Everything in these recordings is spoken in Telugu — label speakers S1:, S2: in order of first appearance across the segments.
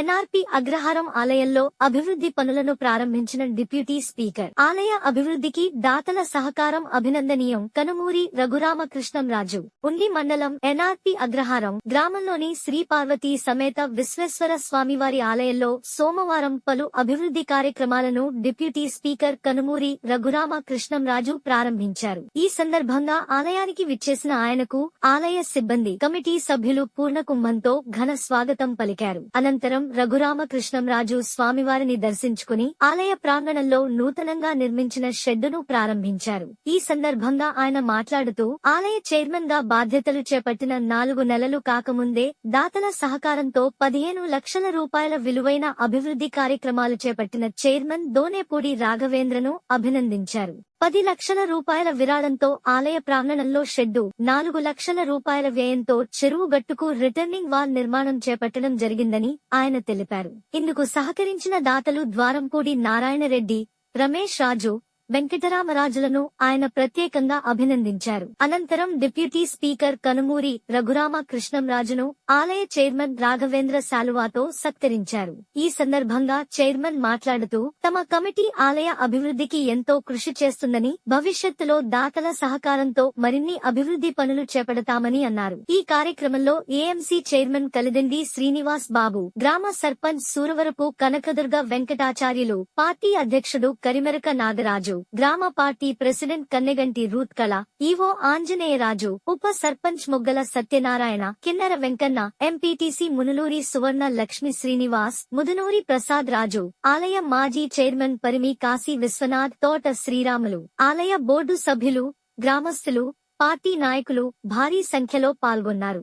S1: ఎన్ఆర్పి అగ్రహారం ఆలయంలో అభివృద్ధి పనులను ప్రారంభించిన డిప్యూటీ స్పీకర్. ఆలయ అభివృద్ధికి దాతల సహకారం అభినందనీయం. కనుమూరి రఘురామకృష్ణంరాజు. ఉండి మండలం ఎన్ఆర్పి అగ్రహారం గ్రామంలోని శ్రీ పార్వతీ సమేత విశ్వేశ్వర స్వామివారి ఆలయంలో సోమవారం పలు అభివృద్ధి కార్యక్రమాలను డిప్యూటీ స్పీకర్ కనుమూరి రఘురామకృష్ణంరాజు ప్రారంభించారు. ఈ సందర్భంగా ఆలయానికి విచ్చేసిన ఆయనకు ఆలయ సిబ్బంది కమిటీ సభ్యులు పూర్ణకుంభంతో ఘన స్వాగతం పలికారు. అనంతరం రఘురామకృష్ణంరాజు స్వామివారిని దర్శించుకుని ఆలయ ప్రాంగణంలో నూతనంగా నిర్మించిన షెడ్డును ప్రారంభించారు. ఈ సందర్భంగా ఆయన మాట్లాడుతూ ఆలయ చైర్మన్గా బాధ్యతలు చేపట్టిన నాలుగు నెలలు కాకముందే దాతల సహకారంతో పదిహేను లక్షల రూపాయల విలువైన అభివృద్ధి కార్యక్రమాలు చేపట్టిన చైర్మన్ దోనేపూడి రాఘవేంద్రను అభినందించారు. పది లక్షల రూపాయల విరాళంతో ఆలయ ప్రాంగణంలో షెడ్డు నాలుగు లక్షల రూపాయల వ్యయంతో చెరువు గట్టుకు రిటర్నింగ్ వాల్ నిర్మాణం చేపట్టడం జరిగిందని ఆయన తెలిపారు. ఇందుకు సహకరించిన దాతలు ద్వారంపూడి నారాయణరెడ్డి రమేష్ రాజు వెంకటరామరాజులను ఆయన ప్రత్యేకంగా అభినందించారు. అనంతరం డిప్యూటీ స్పీకర్ కనుమూరి రఘురామ కృష్ణంరాజును ఆలయ చైర్మన్ రాఘవేంద్ర శాలువాతో సత్కరించారు. ఈ సందర్భంగా చైర్మన్ మాట్లాడుతూ తమ కమిటీ ఆలయ అభివృద్ధికి ఎంతో కృషి చేస్తుందని భవిష్యత్తులో దాతల సహకారంతో మరిన్ని అభివృద్ధి పనులు చేపడతామని అన్నారు. ఈ కార్యక్రమంలో ఏఎంసీ చైర్మన్ కలిదండి శ్రీనివాస్ బాబు గ్రామ సర్పంచ్ సూరవరపు కనకదుర్గ వెంకటాచార్యులు పార్టీ అధ్యక్షుడు కరిమెరక నాగరాజు గ్రామ party president Kanneganti Ruth Kala EO Anjaneyaraju ఉప సర్పంచ్ ముగ్గల సత్యనారాయణ కిన్నెర వెంకన్న ఎంపీటీసీ మునులూరి సువర్ణ లక్ష్మి శ్రీనివాస్ ముదునూరి ప్రసాద్ రాజు ఆలయ మాజీ చైర్మన్ పరిమి కాశీ విశ్వనాథ్ తోట శ్రీరాములు ఆలయ బోర్డు సభ్యులు గ్రామస్తులు పార్టీ నాయకులు భారీ సంఖ్యలో పాల్గొన్నారు.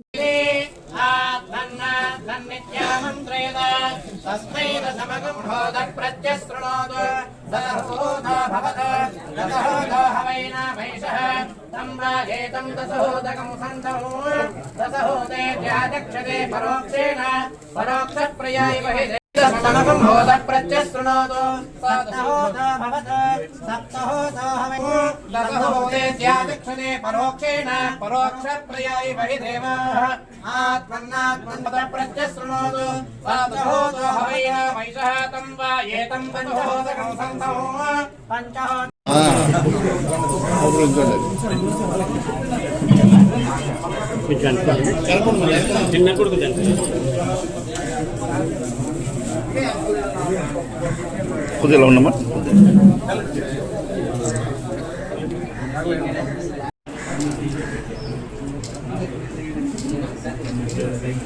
S2: సమగం हवैना भैषः तं वाहेतं दशहोदकं सन्तौ दशहोदेत्याचक्षते परोक्षेण परोक्षप्रयाय हि समगुम्भोदप्रत्यशृणोतु सप्तहोदो भवत सप्तहोदो हवै दशहोदेत्याचक्षते परोक्षेण परोक्षप्रयाय हि देवाः आत्मन्नात्मन्पदप्रत्यशृणोतु सप्तहोदो हवैन वैशः
S3: చిన్న కొడుకు
S4: కొద్దిగా ఉండమ్మా